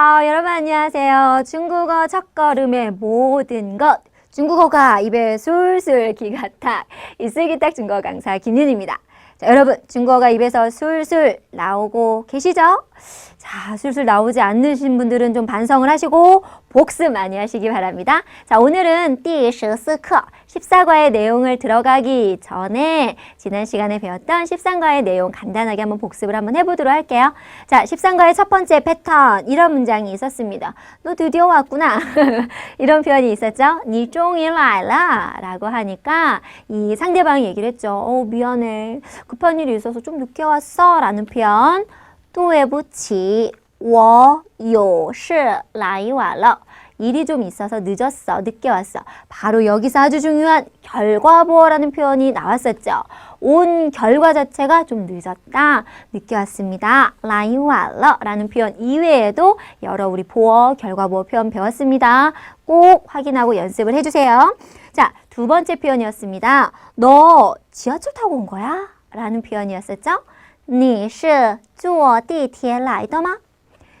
여러분 안녕하세요. 중국어 첫걸음의 모든 것 중국어가 입에 술술 기가 탁 이슬기탁 중국어 강사 김윤입니다. 자, 여러분 중국어가 입에서 술술 나오고 계시죠? 자, 술술 나오지 않으신 분들은 좀 반성을 하시고 복습 많이 하시기 바랍니다. 자, 오늘은 디스스크 14과의 내용을 들어가기 전에 지난 시간에 배웠던 13과의 내용 간단하게 한번 복습을 한번 해보도록 할게요. 자, 13과의 첫 번째 패턴 이런 문장이 있었습니다. 너 드디어 왔구나. 이런 표현이 있었죠. 니종일 알라 라고 하니까 이 상대방이 얘기를 했죠. 어, 미안해. 급한 일이 있어서 좀 늦게 왔어 라는 표현 对不起,我有事来晚了. 일이 좀 있어서 늦었어. 늦게 왔어. 바로 여기서 아주 중요한 결과보어라는 표현이 나왔었죠. 온 결과 자체가 좀 늦었다. 늦게 왔습니다. 来晚了 라는 표현 이외에도 여러 우리 보어, 결과보어 표현 배웠습니다. 꼭 확인하고 연습을 해주세요. 자, 두 번째 표현이었습니다. 너 지하철 타고 온 거야? 라는 표현이었었죠. 你是坐地铁来的吗?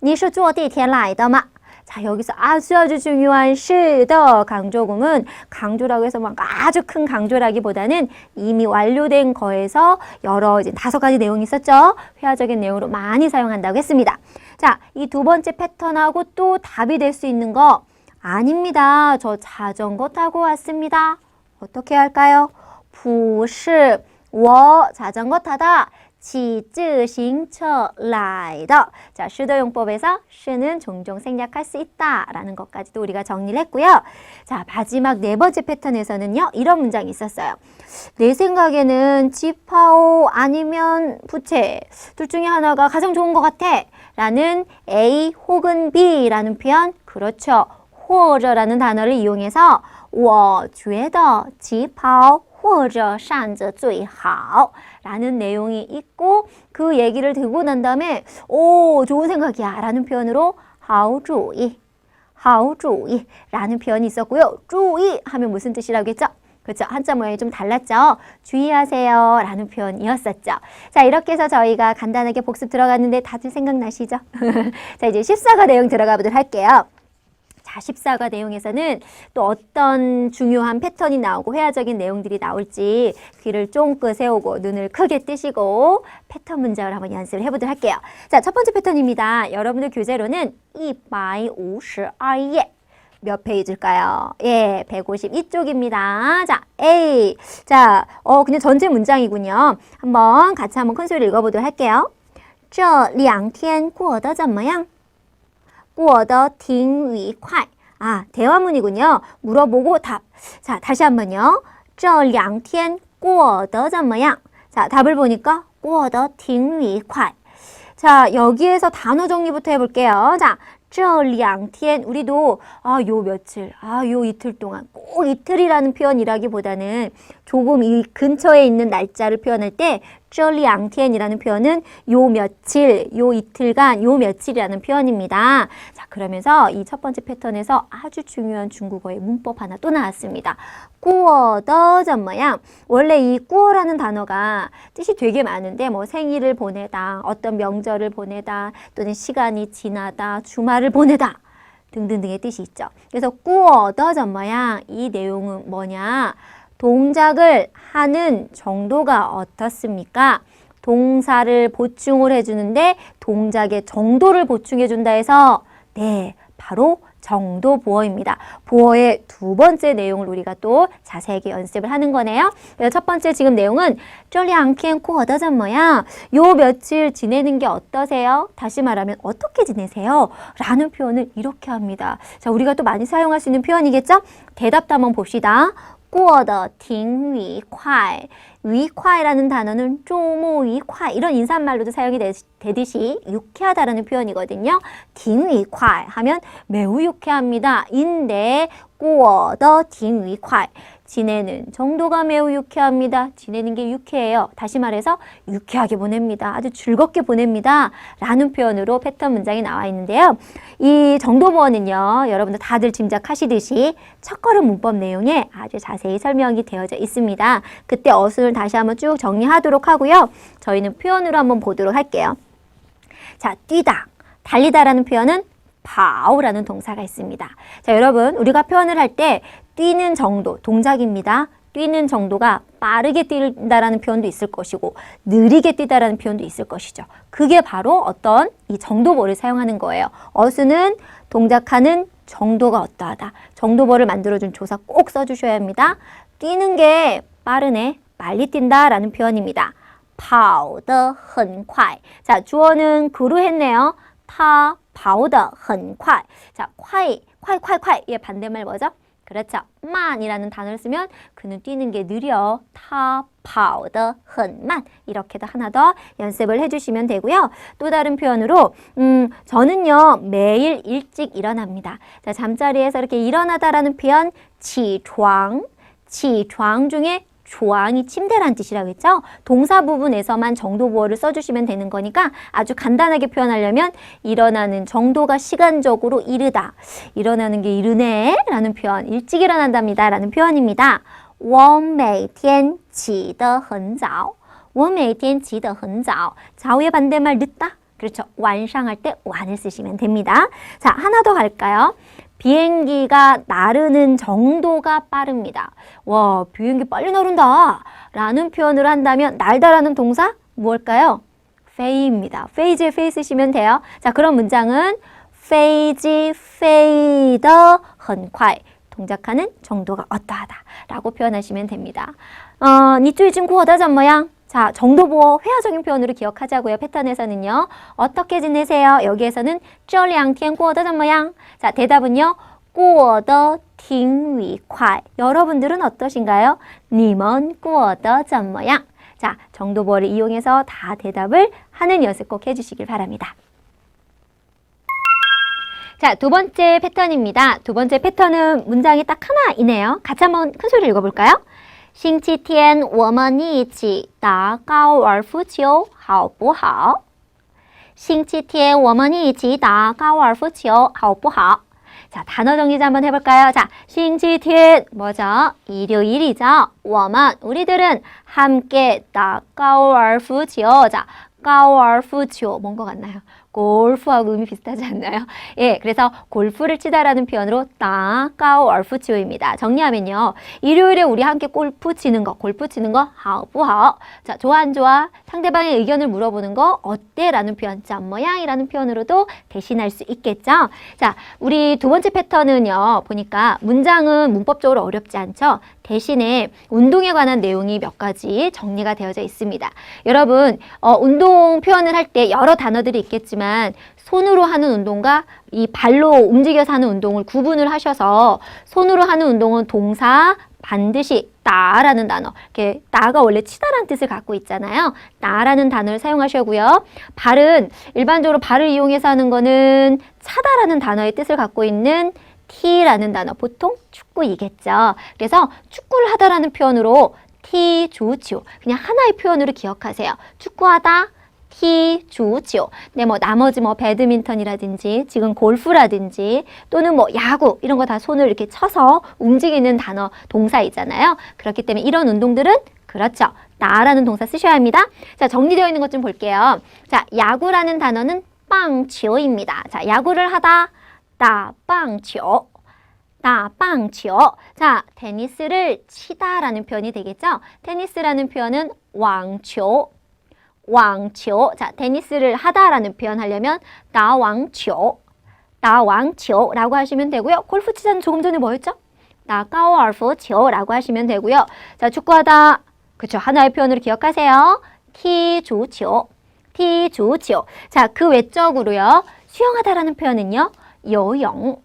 你是坐地铁来的吗? 자, 여기서 아주 아주 중요한 시더 강조금은 강조라고 해서 막 아주 큰 강조라기보다는 이미 완료된 거에서 여러 이제 다섯 가지 내용이 있었죠. 회화적인 내용으로 많이 사용한다고 했습니다. 자, 이 두 번째 패턴하고 또 답이 될 수 있는 거 아닙니다. 저 자전거 타고 왔습니다. 어떻게 할까요? 不是我 자전거 타다 骑自行车来的. 자, 수도용법에서 시는 종종 생략할 수 있다라는 것까지도 우리가 정리를 했고요. 자, 마지막 네 번째 패턴에서는요. 이런 문장이 있었어요. 내 생각에는 지파오 아니면 부채 둘 중에 하나가 가장 좋은 것 같아. 라는 A 혹은 B라는 표현. 그렇죠. 或者라는 단어를 이용해서 我觉得旗袍 或者扇子最好 라는 내용이 있고 그 얘기를 듣고 난 다음에 오 좋은 생각이야 라는 표현으로 好主意好主意라는 표현이 있었고요 注意 하면 무슨 뜻이라고 했죠? 그렇죠. 한자 모양이 좀 달랐죠. 주의하세요. 라는 표현이었었죠. 자, 이렇게 해서 저희가 간단하게 복습 들어갔는데 다들 생각나시죠? 자, 이제 14가 내용 들어가 보도록 할게요. 자, 14가 내용에서는 또 어떤 중요한 패턴이 나오고 회화적인 내용들이 나올지 귀를 쫑긋 세우고 눈을 크게 뜨시고 패턴 문장을 한번 연습을 해보도록 할게요. 자, 첫 번째 패턴입니다. 여러분들 교재로는 152页. 몇 페이지일까요? 예, 152쪽입니다. 자, A. 자, 어, 그냥 전체 문장이군요. 한번 같이 한번 큰 소리로 읽어보도록 할게요. 这两天过得怎么样? 过得挺愉快. 아, 대화문이군요. 물어보고 답. 자, 다시 한번요. 这两天过得怎么样? 자, 답을 보니까 过得挺愉快. 자, 여기에서 단어 정리부터 해볼게요. 자, 这两天 우리도 아, 요 며칠, 아, 요 이틀 동안 꼭 이틀이라는 표현이라기보다는 조금 이 근처에 있는 날짜를 표현할 때 쩔리앙텐이라는 표현은 요 며칠, 요 이틀간, 요 며칠이라는 표현입니다. 자, 그러면서 이 첫 번째 패턴에서 아주 중요한 중국어의 문법 하나 또 나왔습니다. 꾸어더 점모양 원래 이 꾸어라는 단어가 뜻이 되게 많은데 뭐 생일을 보내다, 어떤 명절을 보내다, 또는 시간이 지나다, 주말을 보내다. 등등등의 뜻이 있죠. 그래서 꾸어더 점모양 이 내용은 뭐냐? 동작을 하는 정도가 어떻습니까? 동사를 보충을 해주는데 동작의 정도를 보충해준다 해서 네, 바로 정도 보어입니다. 보어의 두 번째 내용을 우리가 또 자세하게 연습을 하는 거네요. 첫 번째 지금 내용은 쫄리 않기엔코 얻어졌 뭐야? 요 며칠 지내는 게 어떠세요? 다시 말하면 어떻게 지내세요? 라는 표현을 이렇게 합니다. 자, 우리가 또 많이 사용할 수 있는 표현이겠죠? 대답도 한번 봅시다. 过더 딩위콰이 위콰이라는 단어는 쪼모 위콰이 이런 인사말로도 사용이 되듯이 유쾌하다라는 표현이거든요. 딩위콰이 하면 매우 유쾌합니다. 인데 꾸어더 딩위콰이 지내는 정도가 매우 유쾌합니다. 지내는 게 유쾌해요. 다시 말해서 유쾌하게 보냅니다. 아주 즐겁게 보냅니다. 라는 표현으로 패턴 문장이 나와 있는데요. 이 정도모어는요. 여러분들 다들 짐작하시듯이 첫걸음 문법 내용에 아주 자세히 설명이 되어져 있습니다. 그때 어순을 다시 한번 쭉 정리하도록 하고요. 저희는 표현으로 한번 보도록 할게요. 자, 뛰다, 달리다라는 표현은 파오라는 동사가 있습니다. 자, 여러분, 우리가 표현을 할 때 뛰는 정도, 동작입니다. 뛰는 정도가 빠르게 뛴다라는 표현도 있을 것이고 느리게 뛰다라는 표현도 있을 것이죠. 그게 바로 어떤 이 정도보를 사용하는 거예요. 어수는 동작하는 정도가 어떠하다. 정도보를 만들어준 조사 꼭 써주셔야 합니다. 뛰는 게 빠르네, 빨리 뛴다라는 표현입니다. 跑得很快. 자, 주어는 그루 했네요. 他跑得很快. 자, 快, 快, 快, 快. 얘 반대말 뭐죠? 그렇죠. 만이라는 단어를 쓰면 그는 뛰는 게 느려. 他跑得很慢. 이렇게도 하나 더 연습을 해주시면 되고요. 또 다른 표현으로 음, 저는요 매일 일찍 일어납니다. 자, 잠자리에서 이렇게 일어나다라는 표현 起床, 起床 중에 조항이 침대란 뜻이라고 했죠. 동사 부분에서만 정도 보어를 써주시면 되는 거니까 아주 간단하게 표현하려면 일어나는 정도가 시간적으로 이르다. 일어나는 게 이르네 라는 표현, 일찍 일어난답니다 라는 표현입니다. 我每天起得很早.我每天起得很早. 좌우의 반대말 늦다. 그렇죠. 완상할 때 완을 쓰시면 됩니다. 자, 하나 더 갈까요? 비행기가 나르는 정도가 빠릅니다. 와, 비행기 빨리 나른다. 라는 표현을 한다면 날다라는 동사 무엇일까요? 페이입니다. 페이지에 페이 쓰시면 돼요. 자, 그런 문장은 페이지 페이더 很快 동작하는 정도가 어떠하다 라고 표현하시면 됩니다. 어, 你最近过得怎么样? 자, 정도보어 회화적인 표현으로 기억하자고요. 패턴에서는요. 어떻게 지내세요? 여기에서는 这两天过得怎么样? 자, 대답은요. 过得挺愉快. 여러분들은 어떠신가요? 你们过得怎么样? 자, 정도보어를 이용해서 다 대답을 하는 연습 꼭 해주시길 바랍니다. 자, 두 번째 패턴입니다. 두 번째 패턴은 문장이 딱 하나이네요. 같이 한번 큰 소리로 읽어볼까요? 星期天我们一起打高尔夫球好不好?星期天我们一起打高尔夫球好不好? 자, 단어 정리자 한번 해볼까요? 자, 星期天 뭐죠? 일요일이죠. 我们 우리들은 함께 打高尔夫球. 자, 高尔夫球 뭔 것 같나요? 골프하고 의미 비슷하지 않나요? 예, 그래서 골프를 치다라는 표현으로 따까오 얼프 치오입니다. 정리하면요. 일요일에 우리 함께 골프 치는 거, 골프 치는 거, 하오부하오. 자, 좋아 안 좋아? 상대방의 의견을 물어보는 거, 어때? 라는 표현, 짠 모양이라는 표현으로도 대신할 수 있겠죠? 자, 우리 두 번째 패턴은요. 보니까 문장은 문법적으로 어렵지 않죠? 대신에 운동에 관한 내용이 몇 가지 정리가 되어져 있습니다. 여러분, 어, 운동 표현을 할 때 여러 단어들이 있겠지만 손으로 하는 운동과 이 발로 움직여서 하는 운동을 구분을 하셔서 손으로 하는 운동은 동사 반드시 따라는 단어. 이렇게 따가 원래 치다라는 뜻을 갖고 있잖아요. 따라는 단어를 사용하셔고요. 발은 일반적으로 발을 이용해서 하는 거는 차다라는 단어의 뜻을 갖고 있는 티라는 단어 보통 축구이겠죠. 그래서 축구를 하다라는 표현으로 티 주치오 그냥 하나의 표현으로 기억하세요. 축구하다 티 주치오. 네, 뭐 나머지 뭐 배드민턴이라든지 지금 골프라든지 또는 뭐 야구 이런 거 다 손을 이렇게 쳐서 움직이는 단어 동사이잖아요. 그렇기 때문에 이런 운동들은 그렇죠. 나라는 동사 쓰셔야 합니다. 자, 정리되어 있는 것 좀 볼게요. 자, 야구라는 단어는 빵치오입니다. 자, 야구를 하다 따빵치오. 따빵치오. 자, 테니스를 치다라는 표현이 되겠죠? 테니스라는 표현은 왕치오. 왕치오. 자, 테니스를 하다라는 표현 하려면 따왕치오. 따왕치오라고 하시면 되고요. 골프 치자는 조금 전에 뭐였죠? 따까오알프치오라고 하시면 되고요. 자, 축구하다. 그쵸. 하나의 표현으로 기억하세요. 티주치오. 티주치오. 자, 그 외적으로요. 수영하다라는 표현은요. 요영.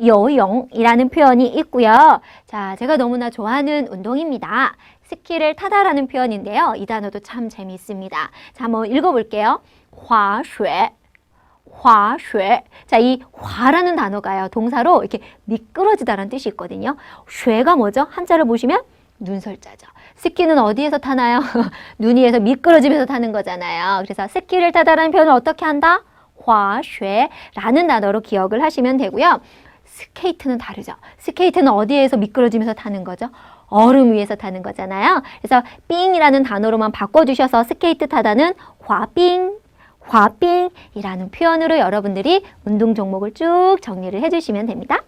요용이라는 표현이 있고요. 자, 제가 너무나 좋아하는 운동입니다. 스키를 타다라는 표현인데요. 이 단어도 참 재미있습니다. 자, 한번 읽어볼게요. 화쇠 화쇠. 자, 이 화라는 단어가요. 동사로 이렇게 미끄러지다라는 뜻이 있거든요. 쇠가 뭐죠? 한자를 보시면 눈설자죠. 스키는 어디에서 타나요? 눈 위에서 미끄러지면서 타는 거잖아요. 그래서 스키를 타다라는 표현을 어떻게 한다? 화쇠라는 단어로 기억을 하시면 되고요. 스케이트는 다르죠. 스케이트는 어디에서 미끄러지면서 타는 거죠? 얼음 위에서 타는 거잖아요. 그래서 삥이라는 단어로만 바꿔주셔서 스케이트 타다는 화빙, 화빙이라는 표현으로 여러분들이 운동 종목을 쭉 정리를 해주시면 됩니다.